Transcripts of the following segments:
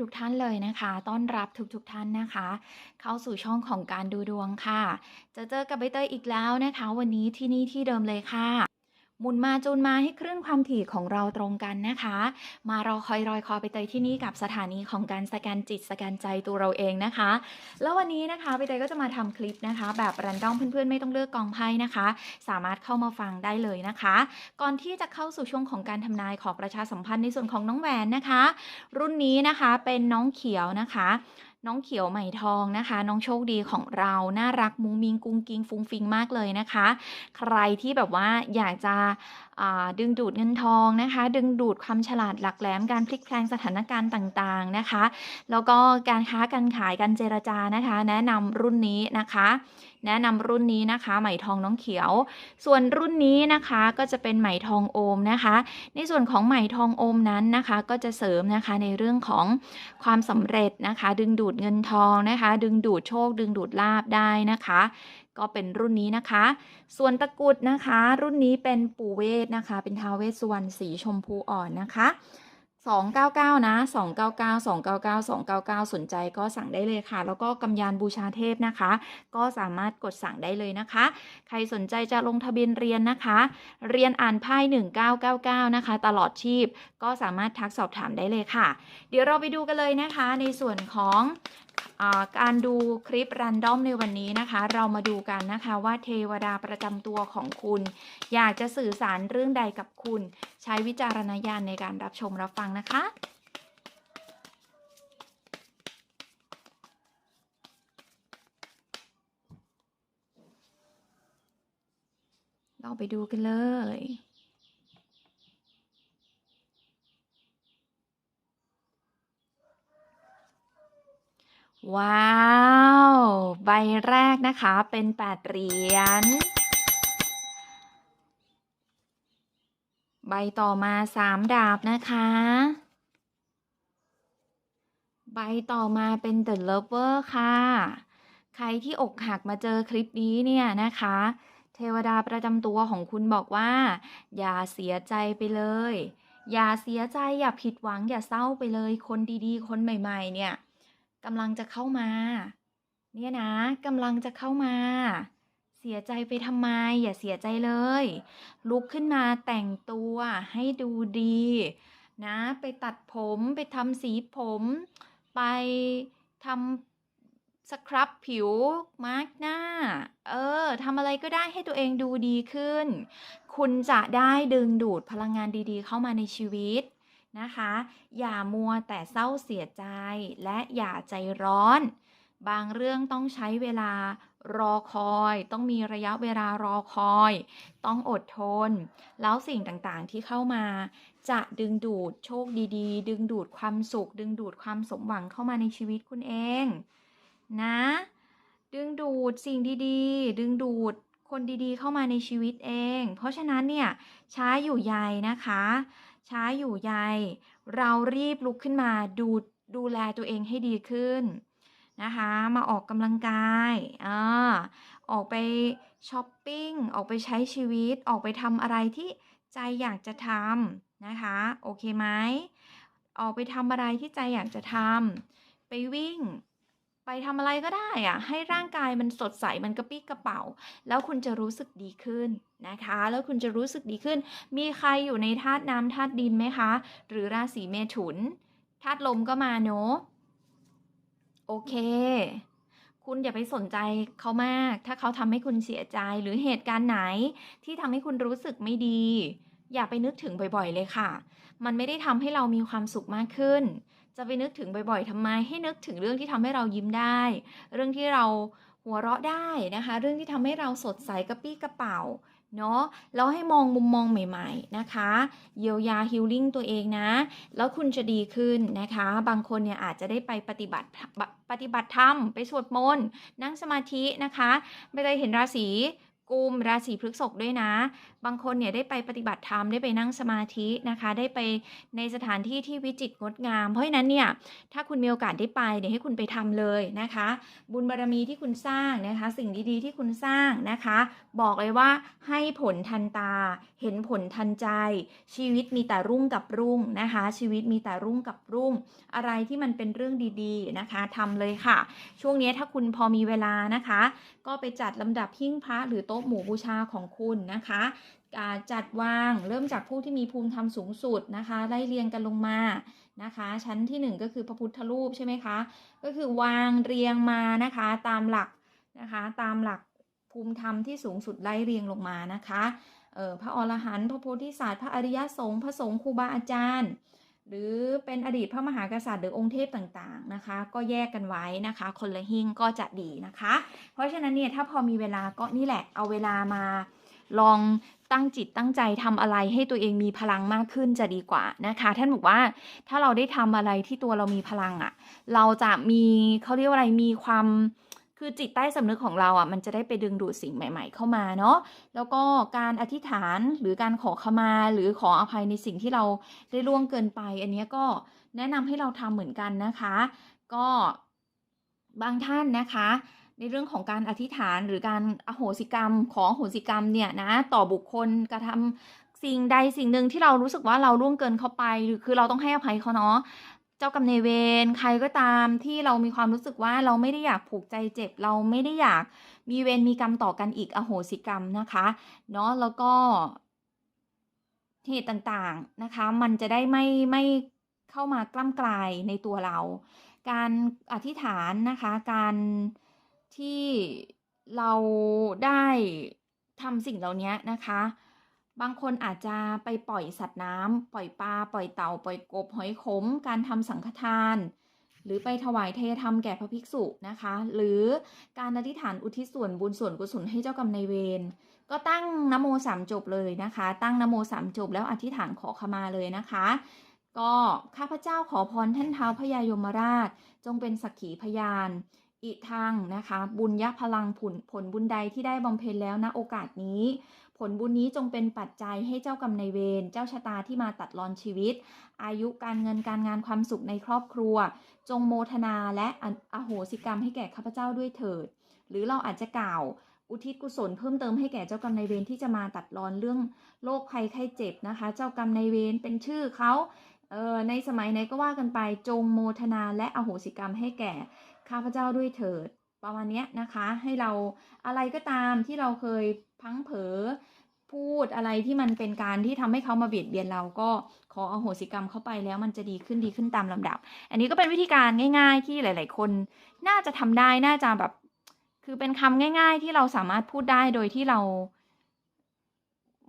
ทุกๆท่านเลยนะคะ ต้อนรับทุกๆท่านนะคะ เข้าสู่ช่องของการดูดวงค่ะ จะเจอกับใบเตยอีกแล้วนะคะ วันนี้ที่นี่ที่เดิมเลยค่ะ หมุนมาจูนมาให้คลื่นความถี่ของเราตรงกันนะคะ มารอคอยรอยคอไปเตยที่นี่กับสถานีของการสแกนจิตสแกนใจตัวเราเองนะคะ แล้ววันนี้นะคะใบเตยก็จะมาทำคลิปนะคะ แบบรันดอมเพื่อนๆไม่ต้องเลือกกองไพ่นะคะ สามารถเข้ามาฟังได้เลยนะคะ ก่อนที่จะเข้าสู่ช่วงของการทำนายขอประชาสัมพันธ์ในส่วนของน้องแหวนนะคะ รุ่นนี้นะคะเป็นน้องเขียวนะคะ น้องเขียวใหม่ทองนะคะ น้องโชคดีของเราน่ารักมุ้งมิงกุ้งกิงฟุ้งฟิงมากเลยนะคะ ใครที่แบบว่าอยากจะดึงดูดเงินทองนะคะ ดึงดูดความฉลาดหลักแหลมการพลิกแพลงสถานการณ์ต่างๆนะคะ แล้วก็การค้าการขายการเจรจานะคะ แนะนำรุ่นนี้นะคะ แนะนำรุ่นนี้นะคะ ไหมทองน้องเขียว ส่วนรุ่นนี้นะคะก็จะเป็นไหมทองโอมนะคะ ในส่วนของไหมทองโอมนั้นนะคะ ก็จะเสริมนะคะในเรื่องของความสำเร็จนะคะ ดึงดูดเงินทองนะคะ ดึงดูดโชค ดึงดูดลาบได้นะคะก็เป็นรุ่นนี้นะคะ ส่วนตะกุดนะคะ รุ่นนี้เป็นปู่เวทนะคะ เป็นทาวเวสวรรณสีชมพูอ่อนนะคะ 299 นะ 299 299 299 สนใจก็สั่งได้เลยค่ะ แล้วก็กำยานบูชาเทพนะคะ ก็สามารถกดสั่งได้เลยนะคะ ใครสนใจจะลงทะเบียนเรียนนะคะ เรียนอ่านไพ่1999 นะคะ ตลอดชีพก็สามารถทักสอบถามได้เลยค่ะ เดี๋ยวเราไปดูกันเลยนะคะ ในส่วนของ การดูคลิปรันดอมในวันนี้นะคะ เรามาดูกันนะคะว่าเทวดาประจำตัวของคุณ อยากจะสื่อสารเรื่องใดกับคุณ ใช้วิจารณญาณในการรับชมรับฟังนะคะเราไปดูกันเลย ว้าว ใบแรกนะคะเป็นแปดเหรียญ ใบต่อมาสามดาบนะคะ ใบต่อมาเป็น The Lover ค่ะ ใครที่อกหักมาเจอคลิปนี้เนี่ยนะคะ เทวดาประจำตัวของคุณบอกว่า อย่าเสียใจไปเลย อย่าเสียใจอย่าผิดหวังอย่าเศร้าไปเลย คนดีๆ คนใหม่ ๆ เนี่ย กำลังจะเข้ามา เนี่ยนะกำลังจะเข้ามา เสียใจไปทำไม อย่าเสียใจเลย ลุกขึ้นมาแต่งตัวให้ดูดี นะ ไปตัดผมไปทำสีผม ไปทำสครับผิวมาร์กหน้า เออทำอะไรก็ได้ให้ตัวเองดูดีขึ้น คุณจะได้ดึงดูดพลังงานดีๆ เข้ามาในชีวิต นะคะ อย่ามัวแต่เศร้าเสียใจและอย่าใจร้อน บางเรื่องต้องใช้เวลารอคอย ต้องมีระยะเวลารอคอย ต้องอดทน แล้วสิ่งต่างๆที่เข้ามา จะดึงดูดโชคดีๆ ดึงดูดความสุข ดึงดูดความสมหวังเข้ามาในชีวิตคุณเอง นะ ดึงดูดสิ่งดีๆ ดึงดูดคนดีๆ เข้ามาในชีวิตเอง เพราะฉะนั้นเนี่ยช้าอยู่ใยนะคะ ช้าอยู่ใย เรารีบลุกขึ้นมาดูดูแลตัวเองให้ดีขึ้นนะคะ มาออกกำลังกายอ่าออกไปช้อปปิ้ง ออกไปใช้ชีวิต ออกไปทำอะไรที่ใจอยากจะทำนะคะ โอเคไหม ออกไปทำอะไรที่ใจอยากจะทำไปวิ่ง ไปทำอะไรก็ได้อะให้ร่างกายมันสดใสมันกระปี้กระเป๋า แล้วคุณจะรู้สึกดีขึ้นนะคะ แล้วคุณจะรู้สึกดีขึ้น มีใครอยู่ในธาตุน้ำธาตุดินไหมคะ หรือราศีเมถุนธาตุลมก็มาเนอะโอเค คุณอย่าไปสนใจเขามาก ถ้าเขาทำให้คุณเสียใจหรือเหตุการณ์ไหน ที่ทำให้คุณรู้สึกไม่ดี อย่าไปนึกถึงบ่อยๆเลยค่ะ มันไม่ได้ทำให้เรามีความสุขมากขึ้น จะไปนึกถึงบ่อยๆทำไม ให้นึกถึงเรื่องที่ทำให้เรายิ้มได้ เรื่องที่เราหัวเราะได้นะคะ เรื่องที่ทำให้เราสดใสกระปี้กระเป๋าเนาะแล้วให้มองมุมมองใหม่ ๆนะคะ เยียวยาฮิลลิ่งตัวเองนะ แล้วคุณจะดีขึ้นนะคะ บางคนเนี่ยอาจจะได้ไปปฏิบัติปฏิบัติธรรม ไปสวดมนต์ นั่งสมาธินะคะ ไม่ได้เห็นราศีกุมราศีพฤษภด้วยนะ บางคนเนี่ยได้ไปปฏิบัติธรรมได้ไปนั่งสมาธินะคะ ได้ไปในสถานที่ที่วิจิตรงดงาม เพราะฉะนั้นเนี่ยถ้าคุณมีโอกาสได้ไปเนี่ยให้คุณไปทำเลยนะคะ บุญบารมีที่คุณสร้างนะคะ สิ่งดีๆที่คุณสร้างนะคะ บอกเลยว่าให้ผลทันตา เห็นผลทันใจ ชีวิตมีแต่รุ่งกับรุ่งนะคะ ชีวิตมีแต่รุ่งกับรุ่ง อะไรที่มันเป็นเรื่องดีๆนะคะทำเลยค่ะ ช่วงนี้ถ้าคุณพอมีเวลานะคะ ก็ไปจัดลำดับหิ้งพระหรือโต๊ะหมู่บูชาของคุณนะคะ จัดวางเริ่มจากผู้ที่มีภูมิธรรมสูงสุดนะคะไล่เรียงกันลงมานะคะ ชั้นที่หนึ่งก็คือพระพุทธรูปใช่ไหมคะ ก็คือวางเรียงมานะคะตามหลักนะคะตามหลักภูมิธรรมที่สูงสุดไล่เรียงลงมานะคะเออพระอรหันต์พระโพธิสัตว์พระอริยสงฆ์พระสงฆ์ครูบาอาจารย์ หรือเป็นอดีตพระมหากษัตริย์หรือองค์เทพต่างๆนะคะ ก็แยกกันไว้นะคะ คนละหิ้งก็จะดีนะคะ เพราะฉะนั้นเนี่ยถ้าพอมีเวลาก็นี่แหละเอาเวลามาลอง ตั้งจิตตั้งใจทำอะไรให้ตัวเองมีพลังมากขึ้นจะดีกว่านะคะ ท่านบอกว่าถ้าเราได้ทำอะไรที่ตัวเรามีพลังอะ่ะ เราจะมีเขาเรียกว่าอะไรมีความคือจิตใต้สำนึกของเราอะ่ะมันจะได้ไปดึงดูดสิ่งใหม่ ๆ เข้ามาเนาะแล้วก็การอธิษฐานหรือการขอขมาหรือขออภัยในสิ่งที่เราได้ล่วงเกินไป อันนี้ก็แนะนำให้เราทำเหมือนกันนะคะ ก็บางท่านนะคะ ในเรื่องของการอธิษฐานหรือการอโหสิกรรมขออโหสิกรรมเนี่ยนะต่อบุคคลกระทำสิ่งใดสิ่งหนึ่งที่เรารู้สึกว่าเราล่วงเกินเขาไปหรือคือเราต้องให้อภัยเขาเนาะเจ้ากรรมนายเวรใครก็ตามที่เรามีความรู้สึกว่าเราไม่ได้อยากผูกใจเจ็บ เราไม่ได้อยากมีเวรมีกรรมต่อกันอีกอโหสิกรรมนะคะเนาะแล้วก็เหตุต่างๆนะคะ มันจะได้ไม่ไม่เข้ามากล้ำกลายในตัวเรา การอธิษฐานนะคะการ ที่เราได้ทำสิ่งเหล่านี้นะคะ บางคนอาจจะไปปล่อยสัตว์น้ำปล่อยปลาปล่อยเต่า ปล่อยกบหอยขม การทำสังฆทาน หรือไปถวายเทธรรมแก่พระภิกษุนะคะ หรือการอธิษฐานอุทิศส่วนบุญส่วนกุศลให้เจ้ากรรมนายเวรก็ตั้งนโมสามจบเลยนะคะ ตั้งนโมสามจบแล้วอธิษฐานขอขมาเลยนะคะ ก็ข้าพเจ้าขอพรท่านเท้าพญายมราช จงเป็นสักขีพยาน อีกทางนะคะ บุญยพลังผลผลบุญใดที่ได้บำเพ็ญแล้วณโอกาสนี้ ผลบุญนี้จงเป็นปัจจัยให้เจ้ากรรมนายเวรเจ้าชะตาที่มาตัดรอนชีวิต อายุการเงินการงานความสุขในครอบครัว จงโมทนาและออโหสิกรรมให้แก่ข้าพเจ้าด้วยเถิด หรือเราอาจจะกล่าวอุทิศกุศลเพิ่มเติมให้แก่เจ้ากรรมนายเวรที่จะมาตัดรอนเรื่องโรคภัยไข้เจ็บนะคะ เจ้ากรรมนายเวรเป็นชื่อเขาเออในสมัยไหนก็ว่ากันไปจงโมทนาและอโหสิกรรมให้แก่ ข้าพเจ้าด้วยเถิด ประมาณนี้นะคะ ให้เราอะไรก็ตามที่เราเคยพังเผอพูดอะไรที่มันเป็นการที่ทำให้เขามาเบียดเบียนเราก็ขออโหสิกรรมเข้าไปแล้วมันจะดีขึ้นดีขึ้นตามลำดับ อันนี้ก็เป็นวิธีการง่าย ๆ ที่หลาย ๆ คนน่าจะทำได้น่าจะแบบ คือเป็นคำง่าย ๆ ที่เราสามารถพูดได้โดยที่เรา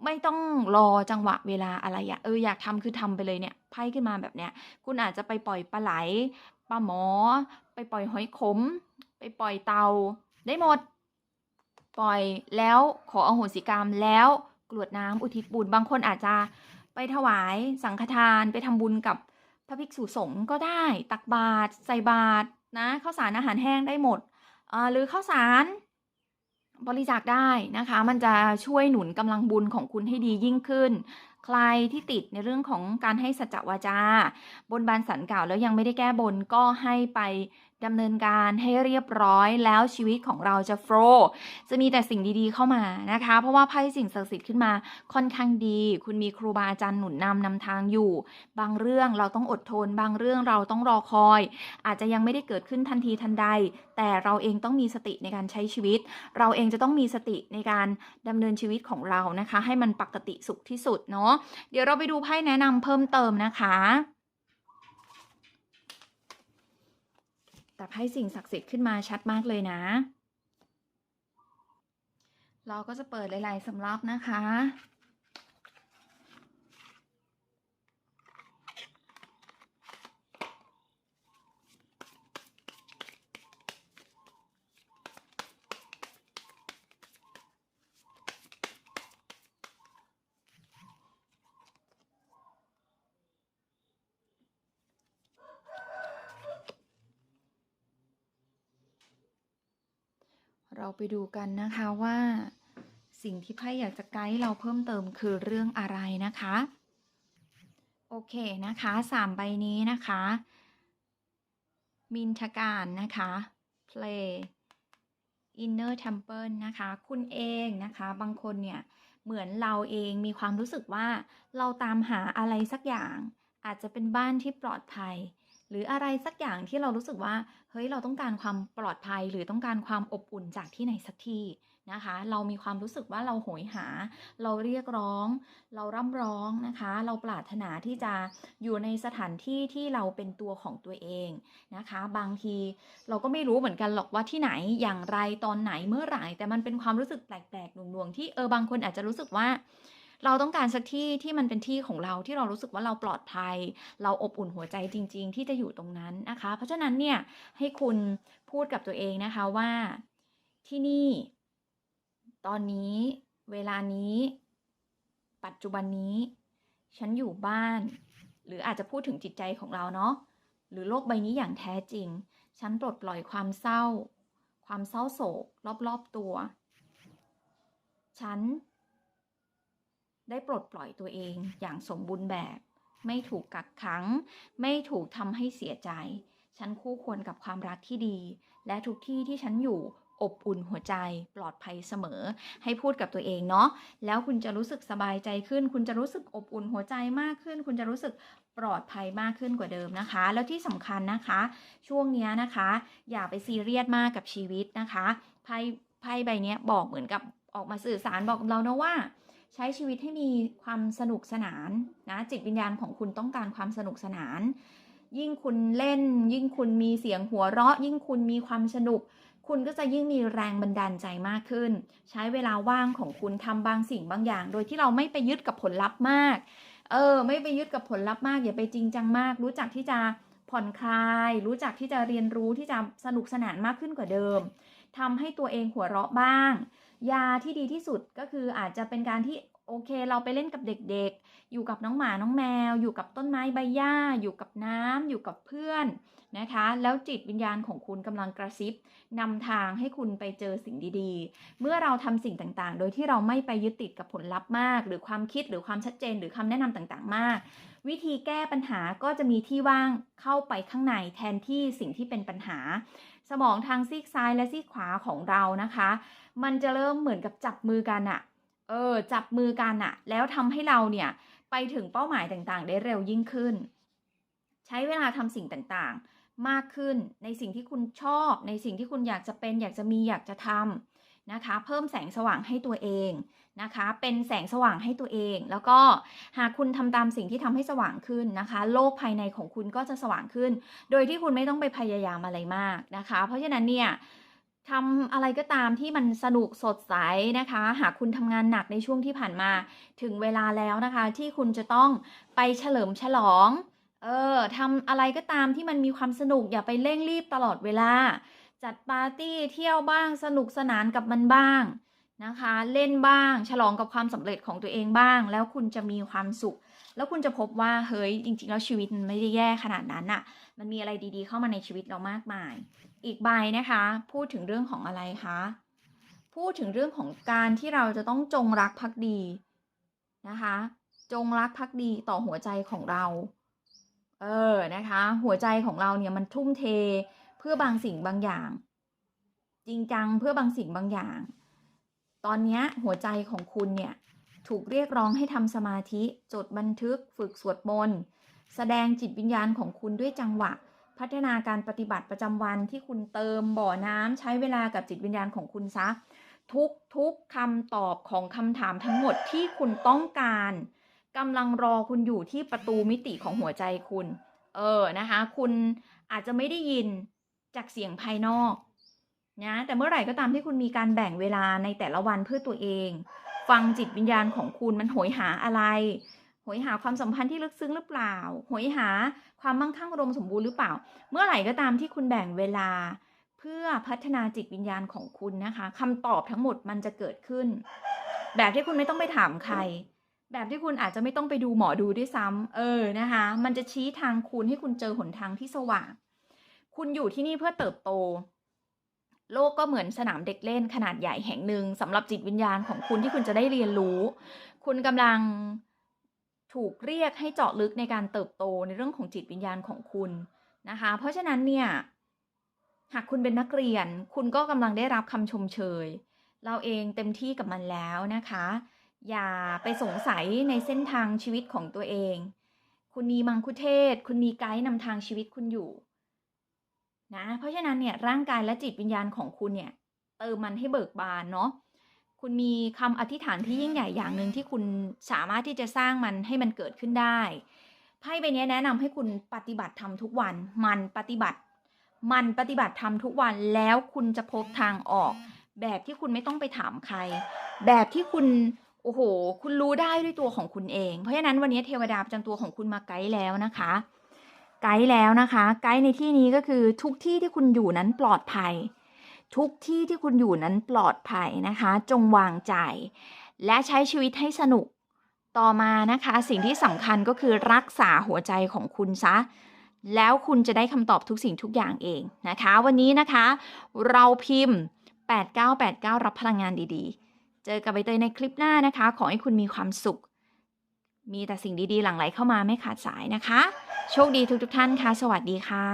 ไม่ต้องรอจังหวะเวลาอะไรอะเอออยากทำคือทำไปเลยเนี่ยไพ่ขึ้นมาแบบเนี้ย คุณอาจจะไปปล่อยปลาไหล ปลาหมอ ไปปล่อยหอยขม ไปปล่อยเตาได้หมด ปล่อยแล้วขออโหสิกรรมแล้วกรวดน้ำอุทิศบุญบางคนอาจจะไปถวายสังฆทานไปทำบุญกับพระภิกษุสงฆ์ก็ได้ ตักบาตรใส่บาตรนะข้าวสารอาหารแห้งได้หมดอ่าหรือข้าวสารบริจาคได้นะคะ มันจะช่วยหนุนกำลังบุญของคุณให้ดียิ่งขึ้น ใครที่ติดในเรื่องของการให้สัจจวาจา บนบานสันกล่าวแล้วยังไม่ได้แก้บนก็ให้ไป ดำเนินการให้เรียบร้อยแล้วชีวิตของเราจะโฟล์จะมีแต่สิ่งดีๆเข้ามานะคะ เพราะว่าไพ่สิ่งศักดิ์สิทธิ์ขึ้นมาค่อนข้างดี คุณมีครูบาอาจารย์หนุนนำนำทางอยู่ บางเรื่องเราต้องอดทน บางเรื่องเราต้องรอคอย อาจจะยังไม่ได้เกิดขึ้นทันทีทันใด แต่เราเองต้องมีสติในการใช้ชีวิต เราเองจะต้องมีสติในการดำเนินชีวิตของเรานะคะ ให้มันปกติสุขที่สุดเนาะเดี๋ยวเราไปดูไพ่แนะนำเพิ่มเติมนะคะ แต่ไพ่สิ่งศักดิ์สิทธิ์ขึ้นมาชัดมากเลยนะ เราก็จะเปิดหลายๆสำรับนะคะ เราไปดูกันนะคะว่า สิ่งที่ไพ่อยากจะไกด์เราเพิ่มเติมคือเรื่องอะไรนะคะ โอเคนะคะสามใบนี้นะคะ มินทการนะคะ play inner temple นะคะ คุณเองนะคะ บางคนเนี่ย เหมือนเราเองมีความรู้สึกว่าเราตามหาอะไรสักอย่าง อาจจะเป็นบ้านที่ปลอดภัย หรืออะไรสักอย่างที่เรารู้สึกว่า เฮ้ยเราต้องการความปลอดภัย หรือต้องการความอบอุ่นจากที่ไหนสักที่นะคะ เรามีความรู้สึกว่าเราโหยหา เราเรียกร้อง เราร่ำร้องนะคะ เราปรารถนาที่จะอยู่ในสถานที่ที่เราเป็นตัวของตัวเองนะคะ บางทีเราก็ไม่รู้เหมือนกันหรอกว่าที่ไหนอย่างไรตอนไหนเมื่อไหร่แต่มันเป็นความรู้สึกแปลกๆหน่วงๆที่เออบางคนอาจจะรู้สึกว่า เราต้องการสักที่ที่มันเป็นที่ของเราที่เรารู้สึกว่าเราปลอดภัย เราอบอุ่นหัวใจจริง ๆ ที่จะอยู่ตรงนั้นนะคะ เพราะฉะนั้นเนี่ยให้คุณพูดกับตัวเองนะคะว่าที่นี่ ตอนนี้เวลานี้ ปัจจุบันนี้ ฉันอยู่บ้าน หรืออาจจะพูดถึงจิตใจของเราเนาะหรือโลกใบนี้อย่างแท้จริง ฉันปลดปล่อยความเศร้า ความเศร้าโศก รอบๆตัว ฉัน ได้ปลดปล่อยตัวเองอย่างสมบูรณ์แบบ ไม่ถูกกักขัง ไม่ถูกทำให้เสียใจ ฉันคู่ควรกับความรักที่ดี และทุกที่ที่ฉันอยู่อบอุ่นหัวใจปลอดภัยเสมอ ให้พูดกับตัวเองเนาะแล้วคุณจะรู้สึกสบายใจขึ้น คุณจะรู้สึกอบอุ่นหัวใจมากขึ้น คุณจะรู้สึกปลอดภัยมากขึ้นกว่าเดิมนะคะ แล้วที่สำคัญนะคะ ช่วงนี้นะคะ อย่าไปซีเรียสมากกับชีวิตนะคะไพ่ไพ่ใบนี้บอกเหมือนกับออกมาสื่อสารบอกเรานะว่า ใช้ชีวิตให้มีความสนุกสนานนะจิตวิญญาณของคุณต้องการความสนุกสนาน ยิ่งคุณเล่น ยิ่งคุณมีเสียงหัวเราะ ยิ่งคุณมีความสนุก คุณก็จะยิ่งมีแรงบันดาลใจมากขึ้น ใช้เวลาว่างของคุณทำบางสิ่งบางอย่าง โดยที่เราไม่ไปยึดกับผลลัพธ์มาก เออ ไม่ไปยึดกับผลลัพธ์มาก อย่าไปจริงจังมาก รู้จักที่จะผ่อนคลาย รู้จักที่จะเรียนรู้ที่จะสนุกสนานมากขึ้นกว่าเดิมทำให้ตัวเองหัวเราะบ้าง ยาที่ดีที่สุดก็คืออาจจะเป็นการที่โอเค เราไปเล่นกับเด็กๆ อยู่กับน้องหมาน้องแมว อยู่กับต้นไม้ใบหญ้า อยู่กับน้ำอยู่กับเพื่อนนะคะ แล้วจิตวิญญาณของคุณกำลังกระซิบนำทางให้คุณไปเจอสิ่งดีๆ เมื่อเราทำสิ่งต่างๆ โดยที่เราไม่ไปยึดติดกับผลลัพธ์มาก หรือความคิดหรือความชัดเจนหรือคำแนะนำต่างๆ มาก วิธีแก้ปัญหาก็จะมีที่ว่างเข้าไปข้างในแทนที่สิ่งที่เป็นปัญหา สมองทางซีกซ้ายและซีกขวาของเรานะคะ มันจะเริ่มเหมือนกับจับมือกันอะเออ จับมือกันอะแล้วทำให้เราเนี่ยไปถึงเป้าหมายต่างๆ ได้เร็วยิ่งขึ้น ใช้เวลาทำสิ่งต่างๆ มากขึ้นในสิ่งที่คุณชอบ ในสิ่งที่คุณอยากจะเป็น อยากจะมีอยากจะทำนะคะ เพิ่มแสงสว่างให้ตัวเอง นะคะ เป็นแสงสว่างให้ตัวเอง แล้วก็หากคุณทำตามสิ่งที่ทำให้สว่างขึ้นนะคะ โลกภายในของคุณก็จะสว่างขึ้น โดยที่คุณไม่ต้องไปพยายามอะไรมากนะคะ เพราะฉะนั้นเนี่ยทำอะไรก็ตามที่มันสนุกสดใสนะคะ หากคุณทำงานหนักในช่วงที่ผ่านมา ถึงเวลาแล้วนะคะ ที่คุณจะต้องไปเฉลิมฉลอง เออทำอะไรก็ตามที่มันมีความสนุกอย่าไปเร่งรีบตลอดเวลา จัดปาร์ตี้เที่ยวบ้างสนุกสนานกับมันบ้าง นะคะ เล่นบ้าง ฉลองกับความสำเร็จของตัวเองบ้าง แล้วคุณจะมีความสุข แล้วคุณจะพบว่าเฮ้ยจริง ๆ แล้วชีวิตมันไม่ได้แย่ขนาดนั้นอะมันมีอะไรดีๆ เข้ามาในชีวิตเรามากมาย อีกใบนะคะ พูดถึงเรื่องของอะไรคะพูดถึงเรื่องของการที่เราจะต้องจงรักภักดีนะคะ จงรักภักดีต่อหัวใจของเรา เออนะคะ หัวใจของเราเนี่ยมันทุ่มเทเพื่อบางสิ่งบางอย่าง จริงจังเพื่อบางสิ่งบางอย่าง ตอนนี้หัวใจของคุณเนี่ยถูกเรียกร้องให้ทำสมาธิ จดบันทึก ฝึกสวดมนต์แสดงจิตวิญญาณของคุณด้วยจังหวะ พัฒนาการปฏิบัติประจำวันที่คุณเติมบ่อน้ำใช้เวลากับจิตวิญญาณของคุณซะ ทุกทุกคำตอบของคำถามทั้งหมดที่คุณต้องการกำลังรอคุณอยู่ที่ประตูมิติของหัวใจคุณ เออนะคะ คุณอาจจะไม่ได้ยินจากเสียงภายนอก นะแต่เมื่อไหร่ก็ตามที่คุณมีการแบ่งเวลาในแต่ละวันเพื่อตัวเอง ฟังจิตวิญญาณของคุณมันโหยหาอะไรหยหาความสัมพันธ์ที่ลึกซึ้งหรือเปล่าหยหาความมั่งคั่งอุดมสมบูรณ์หรือเปล่า เมื่อไหร่ก็ตามที่คุณแบ่งเวลา เพื่อพัฒนาจิตวิญญาณของคุณนะคะคำตอบทั้งหมดมันจะเกิดขึ้น แบบที่คุณไม่ต้องไปถามใคร แบบที่คุณอาจจะไม่ต้องไปดูหมอดูด้วยซ้ำเออนะคะ มันจะชี้ทางคุณให้คุณเจอหนทางที่สว่าง คุณอยู่ที่นี่เพื่อเติบโต โลกก็เหมือนสนามเด็กเล่นขนาดใหญ่แห่งหนึ่งสำหรับจิตวิญญาณของคุณที่คุณจะได้เรียนรู้ คุณกำลังถูกเรียกให้เจาะลึกในการเติบโตในเรื่องของจิตวิญญาณของคุณนะคะ เพราะฉะนั้นเนี่ยหากคุณเป็นนักเรียน คุณก็กำลังได้รับคำชมเชย เราเองเต็มที่กับมันแล้วนะคะ อย่าไปสงสัยในเส้นทางชีวิตของตัวเอง คุณมีมังคุเทศ คุณมีไกด์นำทางชีวิตคุณอยู่ นะ เพราะฉะนั้นเนี่ยร่างกายและจิตวิญญาณของคุณเนี่ยเติมมันให้เบิกบานเนาะคุณมีคำอธิษฐานที่ยิ่งใหญ่อย่างหนึ่งที่คุณสามารถที่จะสร้างมันให้มันเกิดขึ้นได้ไพ่ใบนี้แนะนำให้คุณปฏิบัติธรรมทุกวัน มันปฏิบัติ มันปฏิบัติธรรมทุกวันแล้วคุณจะพบทางออก แบบที่คุณไม่ต้องไปถามใคร แบบที่คุณโอ้โห คุณรู้ได้ด้วยตัวของคุณเอง เพราะฉะนั้นวันนี้เทวดาประจำตัวของคุณมาไกด์แล้วนะคะ ไกด์แล้วนะคะ ไกด์ในที่นี้ก็คือทุกที่ที่คุณอยู่นั้นปลอดภัย ทุกที่ที่คุณอยู่นั้นปลอดภัยนะคะ จงวางใจ และใช้ชีวิตให้สนุกต่อมานะคะ สิ่งที่สำคัญก็คือรักษาหัวใจของคุณซะแล้วคุณจะได้คำตอบทุกสิ่งทุกอย่างเองนะคะ วันนี้นะคะ เราพิมพ์ 8989 รับพลังงานดีๆ เจอกับใบเตยในคลิปหน้านะคะ ขอให้คุณมีความสุข มีแต่สิ่งดีๆ หลั่งไหลเข้ามาไม่ขาดสายนะคะ โชคดีทุกๆท่านค่ะ สวัสดีค่ะ